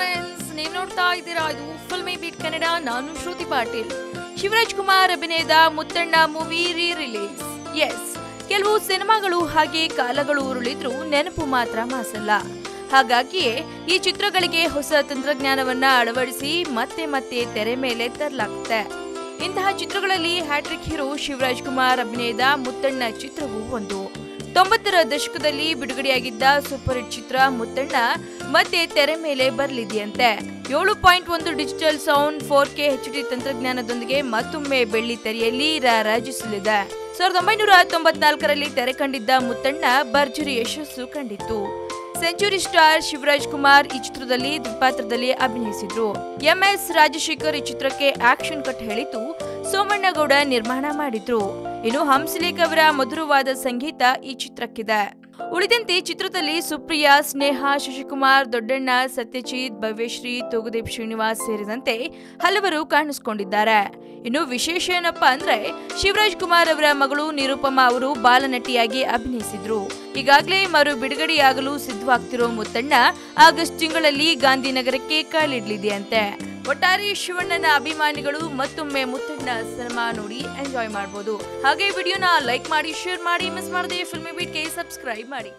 Friends ನೀವು ನೋಡ್ತಾ ಇದ್ದೀರಾ? ಇದು ಫಿಲ್ಮಿ ಬೀಟ್ ಕನ್ನಡ, ನಾನು ಶ್ರುತಿ ಪಾಟೀಲ್. ಶಿವರಾಜ್ ಕುಮಾರ್, ಅಭಿನಯದ ಮುತ್ತಣ್ಣ ಮೂವಿ ರೀ ರಿಲೀಸ್ ಎಸ್ ಕೆಲವು ಸಿನಿಮಾಗಳು ಹಾಗೆ ಕಾಲಗಳು ಉರುಳಿದ್ರು ನೆನಪು ಮಾತ್ರ ಮಾಸಲ್ಲ. ಹಾಗಾಗಿಯೇ ಈ ಚಿತ್ರಗಳಿಗೆ ಹೊಸ ತಂತ್ರಜ್ಞಾನವನ್ನ ಅಳವಡಿಸಿ ಮತ್ತೆ ಮತ್ತೆ ತೆರೆ ಮೇಲೆ ತರಲಾಗುತ್ತೆ. ಇಂತಹ ಚಿತ್ರಗಳಲ್ಲಿ ಹ್ಯಾಟ್ರಿಕ್ ಹೀರೋ ಶಿವರಾಜ್ ಕುಮಾರ್, ಅಭಿನಯದ ಮುತ್ತಣ್ಣ ಚಿತ್ರವೂ ಒಂದು. ತೊಂಬತ್ತರ ದಶಕದಲ್ಲಿ ಬಿಡುಗಡೆಯಾಗಿದ್ದ ಸೂಪರ್ ಹಿಟ್ ಚಿತ್ರ ಮುತ್ತಣ್ಣ ಮತ್ತೆ ತೆರೆ ಮೇಲೆ ಬರಲಿದೆಯಂತೆ. ಏಳು ಪಾಯಿಂಟ್ ಒಂದು digital sound, four K H D ತಂತ್ರಜ್ಞಾನದೊಂದಿಗೆ ಮತ್ತೊಮ್ಮೆ ಬೆಳ್ಳಿ ತೆರೆಯಲ್ಲಿ ರಾರಾಜಿಸಲಿದೆ ಸಾವಿರದ ಒಂಬೈನೂರ ತೊಂಬತ್ನಾಲ್ಕರಲ್ಲಿ ತೆರೆ ಕಂಡಿದ್ದ ಮುತ್ತಣ್ಣ ಭರ್ಜರಿ ಯಶಸ್ಸು ಕಂಡಿತ್ತು. ಸೆಂಚುರಿ ಸ್ಟಾರ್ ಶಿವರಾಜ್ ಕುಮಾರ್ ಈ ಚಿತ್ರದಲ್ಲಿ ದ್ವಿಪಾತ್ರದಲ್ಲಿ ಅಭಿನಯಿಸಿದ್ರು. ಎಂಎಸ್ ರಾಜಶೇಖರ್ ಈ ಚಿತ್ರಕ್ಕೆ ಆಕ್ಷನ್ ಕಟ್ ಹೇಳಿದ್ದು ಸೋಮಣ್ಣಗೌಡ ನಿರ್ಮಾಣ ಮಾಡಿದ್ರು. ಇನ್ನು ಹಂಸಲೇಖ್ ಅವರ ಮಧುರವಾದ ಸಂಗೀತ ಈ ಚಿತ್ರಕ್ಕಿದೆ. ಉಳಿದಂತೆ ಚಿತ್ರದಲ್ಲಿ ಸುಪ್ರಿಯಾ, ಸ್ನೇಹ, ಶಶಿಕುಮಾರ್, ದೊಡ್ಡಣ್ಣ, ಸತ್ಯಜಿತ್, ಭವ್ಯಶ್ರೀ, ತೋಗುದೀಪ್ ಶ್ರೀನಿವಾಸ್ ಸೇರಿದಂತೆ ಹಲವರು ಕಾಣಿಸಿಕೊಂಡಿದ್ದಾರೆ. ಇನ್ನು ವಿಶೇಷ ಏನಪ್ಪಾ ಅಂದ್ರೆ ಶಿವರಾಜ್ ಕುಮಾರ್ ಅವರ ಮಗಳು ನಿರುಪಮ ಅವರು ಬಾಲನಟಿಯಾಗಿ ಅಭಿನಯಿಸಿದ್ರು. ಈಗಾಗಲೇ ಮರು ಬಿಡುಗಡೆಯಾಗಲು ಸಿದ್ಧವಾಗ್ತಿರೋ ಮುತ್ತಣ್ಣ ಆಗಸ್ಟ್ ತಿಂಗಳಲ್ಲಿ ಗಾಂಧಿನಗರಕ್ಕೆ ಕಾಲಿಡ್ಲಿದೆಯಂತೆ. ಒಟ್ಟಾರೆ ಶಿವಣ್ಣನ ಅಭಿಮಾನಿಗಳು ಮತ್ತೊಮ್ಮೆ ಮುತ್ತಣ್ಣ ಸಿನಿಮಾ ನೋಡಿ ಎಂಜಾಯ್ ಮಾಡಬಹುದು ಹಾಗೆ ವಿಡಿಯೋನ ಲೈಕ್ ಮಾಡಿ, ಶೇರ್ ಮಾಡಿ, ಮಿಸ್ ಮಾಡದೆ ಫಿಲ್ಮಿ ಬೀಟ್ಗೆ ಸಬ್ಸ್ಕ್ರೈಬ್ ಮಾಡಿ.